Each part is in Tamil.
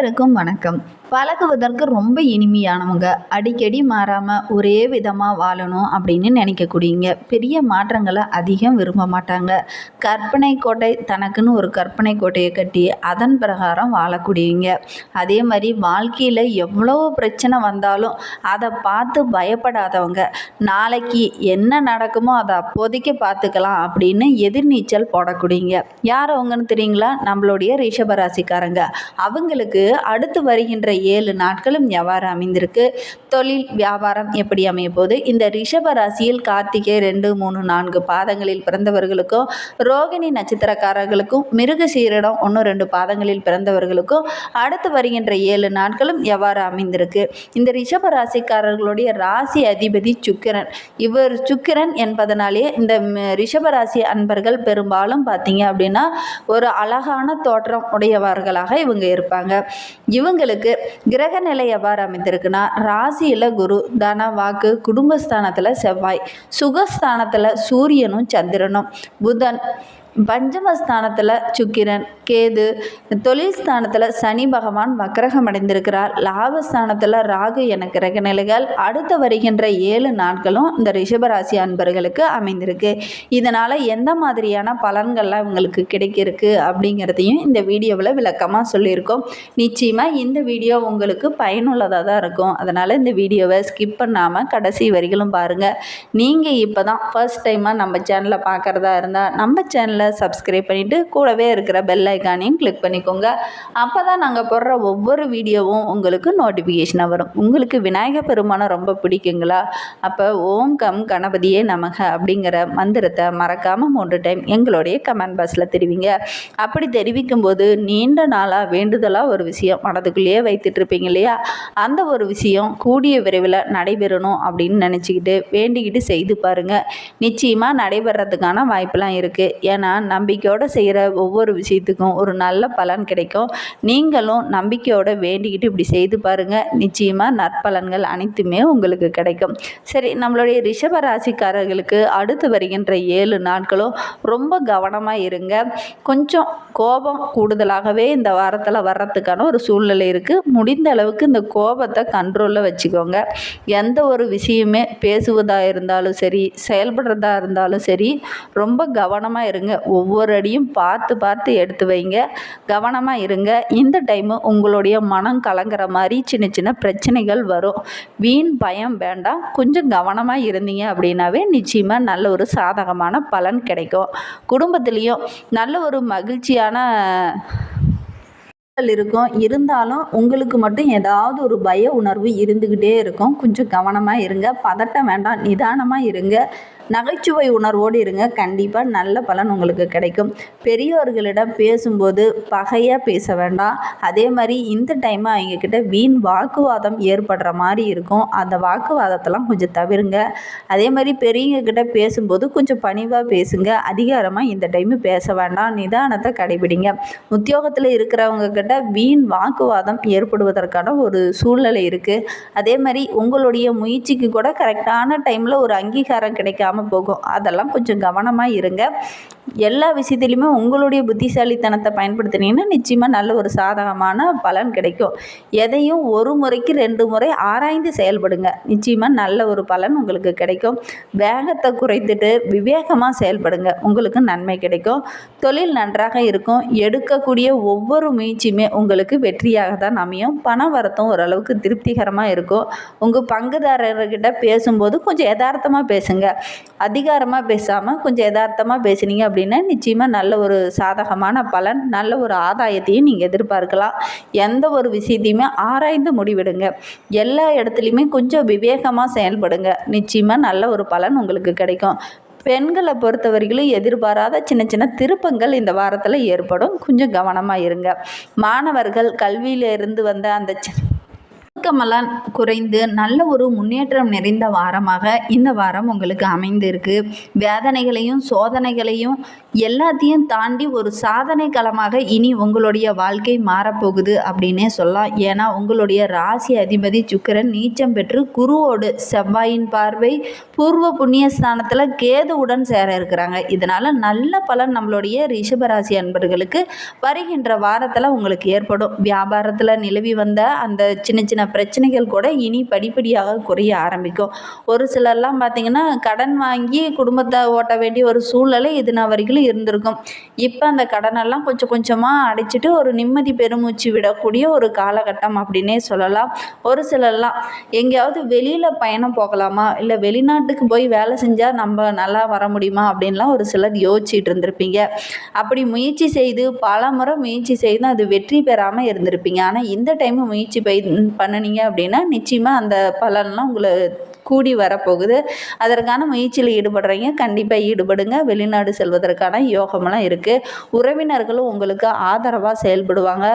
அனைவருக்கும் வணக்கம். பழகுவதற்கு ரொம்ப இனிமையானவங்க. அடிக்கடி மாறாமல் ஒரே விதமாக வாழணும் அப்படின்னு நினைக்கக்கூடியங்க பெரிய மாற்றங்களை அதிகம் விரும்ப மாட்டாங்க. கற்பனை கோட்டை தனக்குன்னு ஒரு கற்பனை கோட்டையை கட்டி அதன் பிரகாரம் வாழக்கூடியவங்க. அதே மாதிரி வாழ்க்கையில் எவ்வளோ பிரச்சனை வந்தாலும் அதை பார்த்து பயப்படாதவங்க. நாளைக்கு என்ன நடக்குமோ அதை அப்போதைக்கு பார்த்துக்கலாம் அப்படின்னு எதிர்நீச்சல் போடக்கூடியங்க யார் அவங்கன்னு தெரியுங்களா? நம்மளுடைய ரிஷபராசிக்காரங்க அவங்களுக்கு அடுத்து வருகின்ற ஏழு நாட்களும் எவ்வாறு அமைந்திருக்கு. தொழில் வியாபாரம் எப்படி அமைய போது இந்த ரிஷப ராசியில் கார்த்திகை ரெண்டு மூணு நான்கு பாதங்களில் பிறந்தவர்களுக்கும் ரோகிணி நட்சத்திரக்காரர்களுக்கும் மிருக சீரிடம் ஒன்று ரெண்டு பாதங்களில் பிறந்தவர்களுக்கும் அடுத்து வருகின்ற ஏழு நாட்களும் எவ்வாறு அமைந்திருக்கு. இந்த ரிஷப ராசிக்காரர்களுடைய ராசி அதிபதி சுக்கிரன். இவர் சுக்கிரன் என்பதனாலே இந்த ம- ரிஷப ராசி அன்பர்கள் பெரும்பாலும் பார்த்தீங்க அப்படின்னா ஒரு அழகான தோற்றம் உடையவர்களாக இவங்க இருப்பாங்க. இவங்களுக்கு கிரக நிலை எவ்வாறு அமைந்திருக்குன்னா ராசியில் குரு தன வாக்கு குடும்பஸ்தானத்தில் செவ்வாய். சுகஸ்தானத்தில் சூரியனும் சந்திரனும். புதன் பஞ்சமஸ்தானத்தில் சுக்கிரன் கேது தொழில் ஸ்தானத்தில் சனி பகவான் வக்கரகம் அடைந்திருக்கிறார். லாபஸ்தானத்தில் ராகு என கிரக நிலைகள். அடுத்து வருகின்ற ஏழு நாட்களும் இந்த ரிஷபராசி அன்பர்களுக்கு அமைந்திருக்கு. இதனால் எந்த மாதிரியான பலன்கள்லாம் இவங்களுக்கு கிடைக்கிருக்கு அப்படிங்கிறதையும் இந்த வீடியோவில் விளக்கமாக சொல்லியிருக்கோம். நிச்சயமாக இந்த வீடியோ உங்களுக்கு பயனுள்ளதாக தான் இருக்கும். அதனால் இந்த வீடியோவை ஸ்கிப் பண்ணாமல் கடைசி வரிகளும் பாருங்கள் நீங்கள் இப்போ தான் ஃபர்ஸ்ட் டைமாக நம்ம சேனலை பார்க்குறதா இருந்தால் நம்ம சேனல் சப்ஸ்கிரைப் பண்ணிவிட்டு கூடவே இருக்கிற பெல் ஐக்கானையும் கிளிக் பண்ணிக்கோங்க. அப்போ தான் நாங்கள் போடுற ஒவ்வொரு வீடியோவும் உங்களுக்கு நோட்டிஃபிகேஷனாக வரும். உங்களுக்கு விநாயகர் பெருமானை ரொம்ப பிடிக்குங்களா? அப்போ ஓம் கம் கணபதியே நமக அப்படிங்கிற மந்திரத்தை மறக்காமல் மூன்று டைம் எங்களுடைய கமெண்ட் பாக்ஸில் தெரிவிங்க. அப்படி தெரிவிக்கும் போது நீண்ட நாளாக வேண்டுதலாக ஒரு விஷயம் மனதுக்குள்ளேயே வைத்துட்டு இருப்பீங்க இல்லையா? அந்த ஒரு விஷயம் கூடிய விரைவில் நடைபெறணும் அப்படின்னு நினச்சிக்கிட்டு வேண்டிக்கிட்டு செய்து பாருங்கள் நிச்சயமாக நடைபெறதுக்கான வாய்ப்பெல்லாம் இருக்குது ஏன்னா நம்பிக்கையோடு செய்கிற ஒவ்வொரு விஷயத்துக்கும் ஒரு நல்ல பலன் கிடைக்கும். நீங்களும் நம்பிக்கையோடு வேண்டிக்கிட்டு இப்படி செய்து பாருங்கள் நிச்சயமாக நற்பலன்கள் அனைத்துமே உங்களுக்கு கிடைக்கும். சரி நம்மளுடைய ரிஷப ராசிக்காரர்களுக்கு அடுத்து வருகின்ற ஏழு நாட்களும் ரொம்ப கவனமாக இருங்க. கொஞ்சம் கோபம் கூடுதலாகவே இந்த வாரத்தில் வர்றதுக்கான ஒரு சூழ்நிலை இருக்குது முடிந்த அளவுக்கு இந்த கோபத்தை கண்ட்ரோலில் வச்சுக்கோங்க. எந்த ஒரு விஷயமே பேசுவதாக இருந்தாலும் சரி செயல்படுறதா இருந்தாலும் சரி ரொம்ப கவனமாக இருங்க. ஒவ்வொரு அடியும் பார்த்து பார்த்து எடுத்து வைங்க. கவனமாக இருங்க. இந்த டைமு உங்களுடைய மனம் கலங்குற மாதிரி சின்ன சின்ன பிரச்சனைகள் வரும். வீண் பயம் வேண்டாம். கொஞ்சம் கவனமாக இருந்தீங்க அப்படின்னாவே நிச்சயமாக நல்ல ஒரு சாதகமான பலன் கிடைக்கும். குடும்பத்துலேயும் நல்ல ஒரு மகிழ்ச்சியான இருக்கும். இருந்தாலும் உங்களுக்கு மட்டும் ஏதாவது ஒரு பய உணர்வு இருந்துக்கிட்டே இருக்கும். கொஞ்சம் கவனமாக இருங்க. பதட்டம் வேண்டாம். நிதானமாக இருங்க. நகைச்சுவை உணர்வோடு இருங்க. கண்டிப்பாக நல்ல பலன் உங்களுக்கு கிடைக்கும். பெரியோர்களிடம் பேசும்போது பகையாக பேச வேண்டாம். அதே மாதிரி இந்த டைம் அவங்கக்கிட்ட வீண் வாக்குவாதம் ஏற்படுற மாதிரி இருக்கும். அந்த வாக்குவாதத்தெல்லாம் கொஞ்சம் தவிருங்க. அதே மாதிரி பெரியவங்க கிட்ட பேசும்போது கொஞ்சம் பணிவாக பேசுங்க. அதிகாரமாக இந்த டைமு பேச வேண்டாம். நிதானத்தை கடைபிடிங்க. உத்தியோகத்தில் இருக்கிறவங்க கிட்ட வீண் வாக்குவாதம் ஏற்படுவதற்கான ஒரு சூழ்நிலை இருக்குது அதே மாதிரி உங்களுடைய முயற்சிக்கு கூட கரெக்டான டைமில் ஒரு அங்கீகாரம் கிடைக்காம போகும். அதெல்லாம் கொஞ்சம் கவனமாக இருங்க. எல்லா விஷயத்துலையுமே உங்களுடைய புத்திசாலித்தனத்தை பயன்படுத்தினீங்கன்னா நிச்சயமாக நல்ல ஒரு சாதகமான பலன் கிடைக்கும். எதையும் ஒரு முறைக்கு ரெண்டு முறை ஆராய்ந்து செயல்படுங்க. நிச்சயமாக நல்ல ஒரு பலன் உங்களுக்கு கிடைக்கும். வேகத்தை குறைத்துட்டு விவேகமாக செயல்படுங்க. உங்களுக்கு நன்மை கிடைக்கும். தொழில் நன்றாக இருக்கும். எடுக்கக்கூடிய ஒவ்வொரு முயற்சியுமே உங்களுக்கு வெற்றியாக தான் அமையும். பண வரத்தும் ஓரளவுக்கு திருப்திகரமாக இருக்கும். உங்கள் பங்குதாரர்கிட்ட பேசும்போது கொஞ்சம் யதார்த்தமாக பேசுங்க. அதிகாரமாக பேசாமல் கொஞ்சம் யதார்த்தமாக பேசுனீங்க அப்படின்னா நிச்சயமாக நல்ல ஒரு சாதகமான பலன் நல்ல ஒரு ஆதாயத்தையும் நீங்கள் எதிர்பார்க்கலாம். எந்த ஒரு விஷயத்தையுமே ஆராய்ந்து முடிவெடுங்க. எல்லா இடத்துலையுமே கொஞ்சம் விவேகமாக செயல்படுங்க. நிச்சயமாக நல்ல ஒரு பலன் உங்களுக்கு கிடைக்கும். பெண்களை பொறுத்த வரைக்கும் எதிர்பாராத சின்ன சின்ன திருப்பங்கள் இந்த வாரத்தில் ஏற்படும். கொஞ்சம் கவனமாக இருங்க. மாணவர்கள் கல்வியிலிருந்து வந்த அந்த சி- குறைந்து நல்ல ஒரு முன்னேற்றம் நிறைந்த வாரமாக இந்த வாரம் உங்களுக்கு அமைந்திருக்கு. வேதனைகளையும் சோதனைகளையும் எல்லாத்தையும் தாண்டி ஒரு சாதனை களமாக இனி உங்களுடைய வாழ்க்கை மாறப்போகுது அப்படின்னே சொல்லலாம். ஏன்னா உங்களுடைய ராசி அதிபதி சுக்கரன் நீச்சம் பெற்று குருவோடு செவ்வாயின் பார்வை பூர்வ புண்ணிய ஸ்தானத்தில் கேதுவுடன் சேர இருக்கிறாங்க. இதனால் நல்ல பலன் நம்மளுடைய ரிஷபராசி அன்பர்களுக்கு வருகின்ற வாரத்தில் உங்களுக்கு ஏற்படும். வியாபாரத்தில் நிலவி வந்த அந்த சின்ன சின்ன பிரச்சனைகள் கூட இனி படிப்படியாக குறைய ஆரம்பிக்கும். ஒரு சிலர்லாம் பார்த்திங்கன்னா கடன் வாங்கி குடும்பத்தை ஓட்ட வேண்டிய ஒரு சூழ்நிலை இது நான் வரைக்கும் இருந்திருக்கும். இப்போ அந்த கடனெல்லாம் கொஞ்சம் கொஞ்சமாக அடைச்சிட்டு ஒரு நிம்மதி பெருமூச்சு விடக்கூடிய ஒரு காலகட்டம் அப்படின்னே சொல்லலாம். ஒரு சிலர்லாம் எங்கேயாவது வெளியில் பயணம் போகலாமா? இல்லை வெளிநாட்டுக்கு போய் வேலை செஞ்சால் நம்ம நல்லா வர முடியுமா? அப்படின்லாம் ஒரு சிலர் யோசிச்சுட்டு இருந்திருப்பீங்க. அப்படி முயற்சி செய்து பல முறை முயற்சி செய்து அது வெற்றி பெறாமல் இருந்திருப்பீங்க. ஆனால் இந்த டைம் முயற்சி பை பண்ணுனீங்க அப்படின்னா நிச்சயமாக அந்த பலன்லாம் உங்களை கூடி வரப்போகுது. அதற்கான முயற்சியில் ஈடுபடுறீங்க. கண்டிப்பாக ஈடுபடுங்க. வெளிநாடு செல்வதற்கான யோகமெல்லாம் இருக்குது உறவினர்களும் உங்களுக்கு ஆதரவாக செயல்படுவாங்க.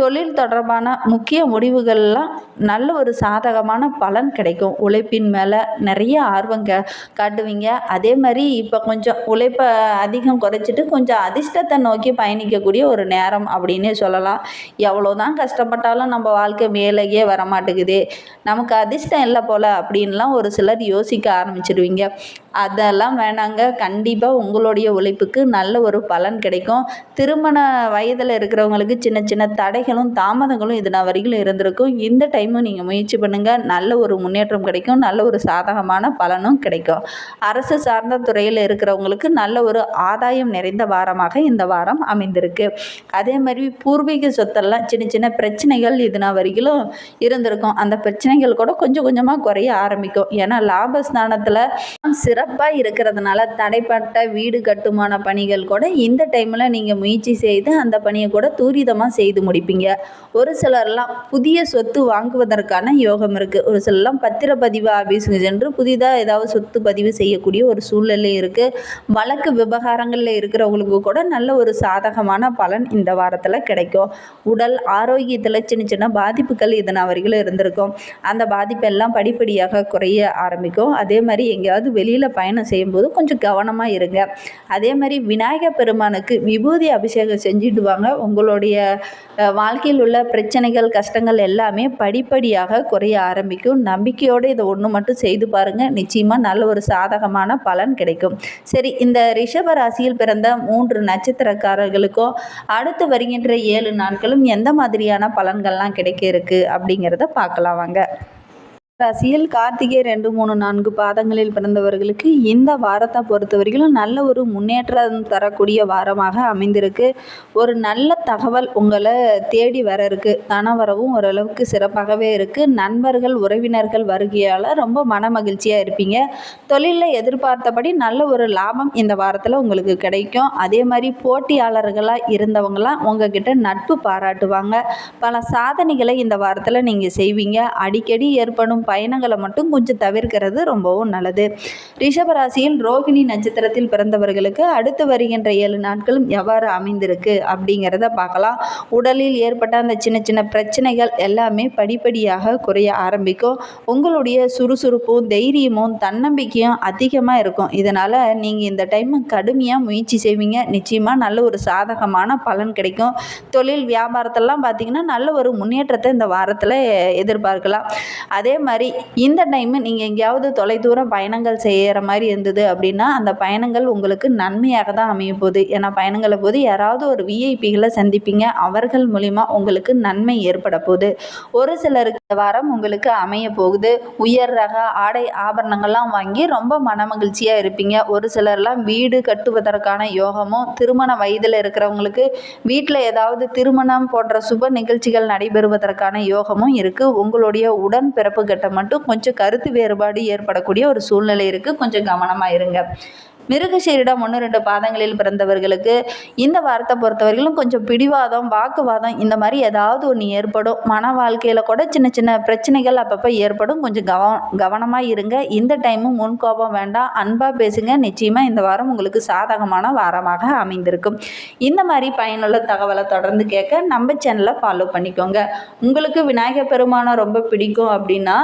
தொழில் தொடர்பான முக்கிய முடிவுகள்லாம் நல்ல ஒரு சாதகமான பலன் கிடைக்கும். உழைப்பின் மேலே நிறைய ஆர்வம் க காட்டுவீங்க. அதே மாதிரி இப்போ கொஞ்சம் உழைப்பை அதிகம் குறைச்சிட்டு கொஞ்சம் அதிர்ஷ்டத்தை நோக்கி பயணிக்கக்கூடிய ஒரு நேரம் அப்படின்னே சொல்லலாம். எவ்வளோ தான் கஷ்டப்பட்டாலும் நம்ம வாழ்க்கை மேலேயே வரமாட்டேங்குது. நமக்கு அதிர்ஷ்டம் இல்லை போல் அப்படின்லாம் ஒரு சிலர் யோசிக்க ஆரம்பிச்சிடுவீங்க அதெல்லாம் வேணாங்க. கண்டிப்பாக உங்களுடைய உழைப்புக்கு நல்ல ஒரு பலன் கிடைக்கும். திருமண வயதில் இருக்கிறவங்களுக்கு சின்ன சின்ன தடைகளும் தாமதங்களும் இது நான் வரைக்கும் இருந்திருக்கும். இந்த டைமும் நீங்கள் முயற்சி பண்ணுங்கள் நல்ல ஒரு முன்னேற்றம் கிடைக்கும். நல்ல ஒரு சாதகமான பலனும் கிடைக்கும். அரசு சார்ந்த துறையில் இருக்கிறவங்களுக்கு நல்ல ஒரு ஆதாயம் நிறைந்த வாரமாக இந்த வாரம் அமைந்திருக்கு. அதே மாதிரி பூர்வீக சொத்தெல்லாம் சின்ன சின்ன பிரச்சனைகள் இது நான் வரைக்கும் இருந்திருக்கும். அந்த பிரச்சனைகள் கூட கொஞ்சம் கொஞ்சமாக குறைய ஆரம்பிக்கும். ஏன்னா லாபஸ்தானத்தில் சிறப்பாக இருக்கிறதுனால தடைப்பட்ட வீடு கட்டுமான பணிகள் கூட இந்த டைமில் நீங்கள் முயற்சி செய்து அந்த பணியை கூட துரிதமாக செய்து முடிப்பீங்க. ஒரு சிலர்லாம் புதிய சொத்து வாங்குவதற்கான யோகம் இருக்குது ஒரு சிலர்லாம் பத்திரப்பதிவு ஆஃபீஸுக்கு சென்று புதிதாக ஏதாவது சொத்து பதிவு செய்யக்கூடிய ஒரு சூழ்நிலை இருக்குது வழக்கு விவகாரங்களில் இருக்கிறவங்களுக்கு கூட நல்ல ஒரு சாதகமான பலன் இந்த வாரத்தில் கிடைக்கும். உடல் ஆரோக்கியத்தில் சின்ன சின்ன பாதிப்புகள் இதன் வரைக்கும் இருந்திருக்கும். அந்த பாதிப்பெல்லாம் படிப்படியாக குறைய ஆரம்பிக்கும். அதே மாதிரி எங்கேயாவது வெளியில் பயணம் செய்யும்போது கொஞ்சம் கவனமாக இருங்க. அதே மாதிரி விநாயகர் பெருமானுக்கு விபூதி அபிஷேகம் செஞ்சுடுவாங்க உங்களுடைய வாழ்க்கையில் உள்ள பிரச்சனைகள் கஷ்டங்கள் எல்லாமே படிப்படியாக குறைய ஆரம்பிக்கும். நம்பிக்கையோடு இதை ஒன்று மட்டும் செய்து பாருங்கள் நிச்சயமாக நல்ல ஒரு சாதகமான பலன் கிடைக்கும். சரி இந்த ரிஷப ராசியில் பிறந்த மூன்று நட்சத்திரக்காரர்களுக்கும் அடுத்து வருகின்ற ஏழு நாட்களும் எந்த மாதிரியான பலன்கள்லாம் கிடைக்க இருக்கு அப்படிங்கிறத பார்க்கலாம் வாங்க. ராசியில் கார்த்திகை ரெண்டு மூணு நான்கு பாதங்களில் பிறந்தவர்களுக்கு இந்த வாரத்தை பொறுத்தவரையிலும் நல்ல ஒரு முன்னேற்றம் தரக்கூடிய வாரமாக அமைந்திருக்கு. ஒரு நல்ல தகவல் உங்களை தேடி வர இருக்கு. தனவரவும் ஓரளவுக்கு சிறப்பாகவே இருக்குது நண்பர்கள் உறவினர்கள் வருகையால் ரொம்ப மன மகிழ்ச்சியாக இருப்பீங்க. தொழிலில் எதிர்பார்த்தபடி நல்ல ஒரு லாபம் இந்த வாரத்தில் உங்களுக்கு கிடைக்கும். அதே மாதிரி போட்டியாளர்களாக இருந்தவங்களாம் உங்ககிட்ட நட்பு பாராட்டுவாங்க. பல சாதனைகளை இந்த வாரத்தில் நீங்கள் செய்வீங்க. அடிக்கடி ஏற்படும் பயணங்களை மட்டும் கொஞ்சம் தவிர்க்கிறது ரொம்பவும் நல்லது. ரிஷபராசியில் ரோகிணி நட்சத்திரத்தில் பிறந்தவர்களுக்கு அடுத்து வருகின்ற ஏழு நாட்களும் எவ்வாறு அமைந்திருக்கு அப்படிங்கிறத பார்க்கலாம். உடலில் ஏற்பட்ட அந்த சின்ன சின்ன பிரச்சனைகள் எல்லாமே படிப்படியாக குறைய ஆரம்பிக்கும். உங்களுடைய சுறுசுறுப்பும் தைரியமும் தன்னம்பிக்கையும் அதிகமாக இருக்கும். இதனால் நீங்கள் இந்த டைம் கடுமையாக முயற்சி செய்வீங்க. நிச்சயமாக நல்ல ஒரு சாதகமான பலன் கிடைக்கும். தொழில் வியாபாரத்தெல்லாம் பார்த்தீங்கன்னா நல்ல ஒரு முன்னேற்றத்தை இந்த வாரத்தில் எதிர்பார்க்கலாம். அதே மாதிரி இந்த டைம் நீங்கள் எங்கேயாவது தொலைதூரம் பயணங்கள் செய்கிற மாதிரி இருந்தது அப்படின்னா அந்த பயணங்கள் உங்களுக்கு நன்மையாக தான் அமைய போகுது. ஏன்னா பயணங்களை போது யாராவது ஒரு விஐபிகளை சந்திப்பீங்க. அவர்கள் மூலிமா உங்களுக்கு நன்மை ஏற்பட போகுது. ஒரு சிலருக்கு இந்த வாரம் உங்களுக்கு அமைய போகுது. உயர் ரக ஆடை ஆபரணங்கள்லாம் வாங்கி ரொம்ப மனமகிழ்ச்சியாக இருப்பீங்க. ஒரு சிலர்லாம் வீடு கட்டுவதற்கான யோகமும் திருமண வயதில் இருக்கிறவங்களுக்கு வீட்டில் ஏதாவது திருமணம் போன்ற சுப நிகழ்ச்சிகள் நடைபெறுவதற்கான யோகமும் இருக்குது உங்களுடைய உடன் பிறப்பு கிட்ட மட்டும் கொஞ்சம் கருத்து வேறுபாடு ஏற்படக்கூடிய ஒரு சூழ்நிலை இருக்குது கொஞ்சம் கவனமாக இருங்க. மிருகசீரிடம் ஒன்று ரெண்டு பாதங்களில் பிறந்தவர்களுக்கு இந்த வாரத்தை பொறுத்தவரையிலும் கொஞ்சம் பிடிவாதம் வாக்குவாதம் இந்த மாதிரி ஏதாவது ஒன்று ஏற்படும். மன வாழ்க்கையில் கூட சின்ன சின்ன பிரச்சனைகள் அப்பப்போ ஏற்படும். கொஞ்சம் கவ கவனமாக இருங்க. இந்த டைமும் முன் கோபம் வேண்டாம். அன்பாக பேசுங்க. நிச்சயமாக இந்த வாரம் உங்களுக்கு சாதகமான வாரமாக அமைந்திருக்கும். இந்த மாதிரி பயனுள்ள தகவலை தொடர்ந்து கேட்க நம்ம சேனலை ஃபாலோ பண்ணிக்கோங்க. உங்களுக்கு விநாயகர் பெருமானை ரொம்ப பிடிக்கும் அப்படின்னா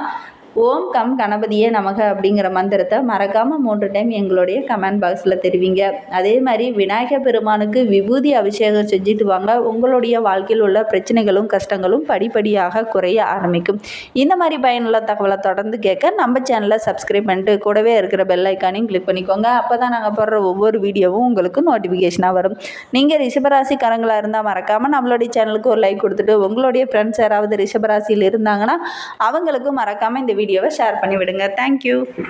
ஓம் கம் கணபதியே நமக அப்படிங்கிற மந்திரத்தை மறக்காமல் மூன்று டைம் எங்களுடைய கமெண்ட் பாக்ஸில் தெரிவிங்க. அதே மாதிரி விநாயகர் பெருமானுக்கு விபூதி அபிஷேகம் செஞ்சுட்டு வாங்க. உங்களுடைய வாழ்க்கையில் உள்ள பிரச்சனைகளும் கஷ்டங்களும் படிப்படியாக குறைய ஆரம்பிக்கும். இந்த மாதிரி பயனுள்ள தகவலை தொடர்ந்து கேட்க நம்ம சேனலை சப்ஸ்கிரைப் பண்ணிட்டு கூடவே இருக்கிற பெல் ஐக்கானையும் கிளிக் பண்ணிக்கோங்க. அப்போ தான் நாங்கள் போடுற ஒவ்வொரு வீடியோவும் உங்களுக்கு நோட்டிஃபிகேஷனாக வரும். நீங்கள் ரிஷபராசிக்காரங்களாக இருந்தால் மறக்காமல் நம்மளுடைய சேனலுக்கு ஒரு லைக் கொடுத்துட்டு உங்களுடைய ஃப்ரெண்ட்ஸ் யாராவது ரிஷபராசியில் இருந்தாங்கன்னா அவங்களுக்கும் மறக்காமல் இந்த வீடியோவை ஷேர் பண்ணி விடுங்க தேங்க்யூ